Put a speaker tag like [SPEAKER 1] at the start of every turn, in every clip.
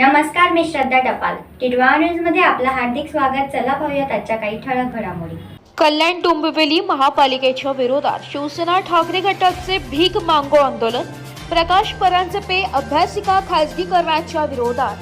[SPEAKER 1] नमस्कार मी श्रद्धा टपाल. टिडवा न्यूजमध्ये आपलं हार्दिक स्वागत. चला पाहूयात आजच्या काही ठळक घडामोडी.
[SPEAKER 2] कल्याण डोंबिवली महापालिकेच्या विरोधात शिवसेना ठाकरे गटाचे भीक मांगो आंदोलन प्रकाश परांजपे अभ्यासिका खाजगीकरणाच्या विरोधात.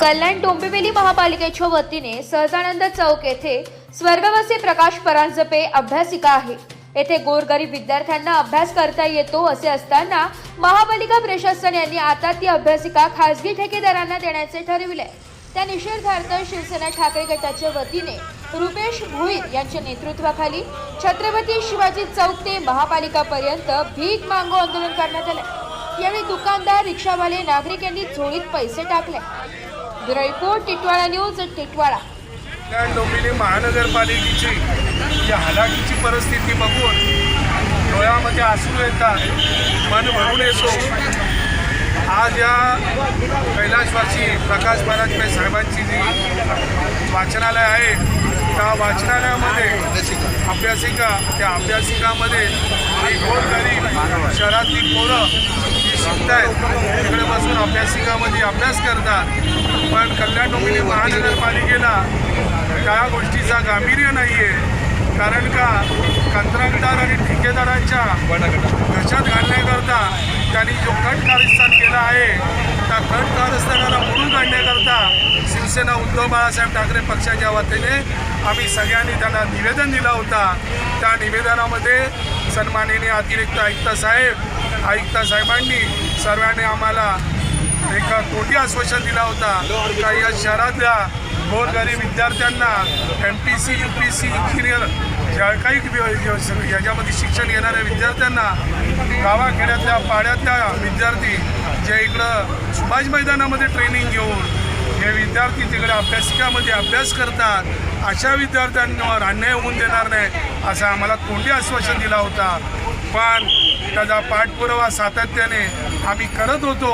[SPEAKER 2] कल्याण डोंबिवली महापालिकेच्या वतीने सहजानंद चौक येथे स्वर्गवासी प्रकाश परांजपे अभ्यासिका आहे येथे गोरगरीब विद्यार्थ्यांना अभ्यास करता येतो असे असताना महापालिका प्रशासन यांनी आता ती अभ्यासिका खासगी ठेकेदारांना देण्याचे ठरविले. त्या निषेधार्थ शिवसेना ठाकरे गटाच्या वतीने रुपेश भोईर यांच्या नेतृत्वाखाली छत्रपती शिवाजी चौक ते महापालिकापर्यंत भीक मागो आंदोलन करण्यात आले. यावेळी दुकानदार रिक्षावाले नागरिक यांनी झोळीत पैसे टाकले. Bureau report Titwala news Titwala.
[SPEAKER 3] Kalyan Dombivli महानगरपालिकेची जी हालाकीची परिस्थिती बघून डोळ्यामध्ये आसरू येतात मन भरून येतो. आज या कैलाशवासी प्रकाश महाराजपे साहेबांची जी वाचनालय आहे त्या वाचनालयामध्ये अभ्यासिका त्या अभ्यासिकामध्ये ही गोरगरीब शहरातली पोरं जी शिकत आहेत अभ्यासिकामध्ये अभ्यास करतात. पण कल्याण डोंबिवली महानगरपालिकेला त्या गोष्टीचा गांभीर्य नाही आहे कारण का? कंत्राटदार आणि ठेकेदारांच्या घशात घालण्याकरता त्यांनी जो कट कारस्थान केला आहे त्या कट कारस्थानाला मोडून काढण्याकरता शिवसेना उद्धव बाळासाहेब ठाकरे पक्षाच्या वतीने आम्ही सगळ्यांनी त्यांना निवेदन दिला होता. त्या निवेदनामध्ये सन्माननीय अतिरिक्त आयुक्त साहेब आयुक्त साहेबांनी सर्वांनी आम्हाला एक कोटी आश्वासन दिला होता. का या शहरातल्या गोरगरीब विद्यार्थ्यांना M P C U P C engineer ज्या काही याच्यामध्ये शिक्षण घेणाऱ्या विद्यार्थ्यांना गावाखेड्यातल्या पाड्यातल्या विद्यार्थी जे इकडं सुभाष मैदानामध्ये ट्रेनिंग घेऊन हे विद्यार्थी तिकडे अभ्यासिकामध्ये अभ्यास करतात अशा विद्यार्थ्यांवर अन्याय होऊन देणार नाही असं आम्हाला तोंडी आश्वासन दिला होता. पण त्याचा पाठपुरावा सातत्याने आम्ही करत होतो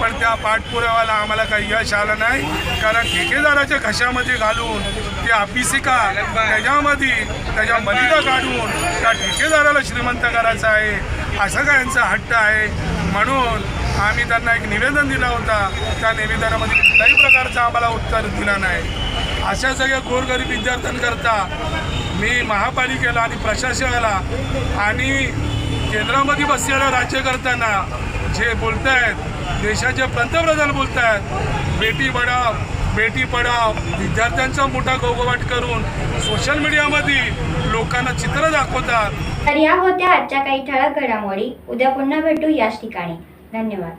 [SPEAKER 3] पण त्या पाठपुराव्याला आम्हाला काही यश आलं नाही. कारण ठेकेदाराच्या घशामध्ये घालून ती अभिसिका त्याच्यामध्ये त्याच्या मलिदा काढून त्या ठेकेदाराला श्रीमंत करायचं आहे असं काय यांचा हट्ट आहे? म्हणून आम्ही त्यांना एक निवेदन दिला होता. त्या निवेदनामध्ये कुठल्याही प्रकारचं आम्हाला उत्तर दिलं नाही. अशा सगळ्या गोरगरीब विद्यार्थ्यांकरता मी महापालिकेला आणि प्रशासनाला आणि केंद्रामध्ये बसलेल्या राज्यकर्त्यांना जे बोलत आहेत देशाचे पंतप्रधान बोलत आहेत बेटी बढाव बेटी पढाव विद्यार्थ्यांचा मोठा गोगवाट करून सोशल मीडियामध्ये लोकांना चित्र दाखवतात.
[SPEAKER 1] तर या होत्या आजच्या काही ठळक घडामोडी. उद्या पुन्हा भेटू याच ठिकाणी. धन्यवाद.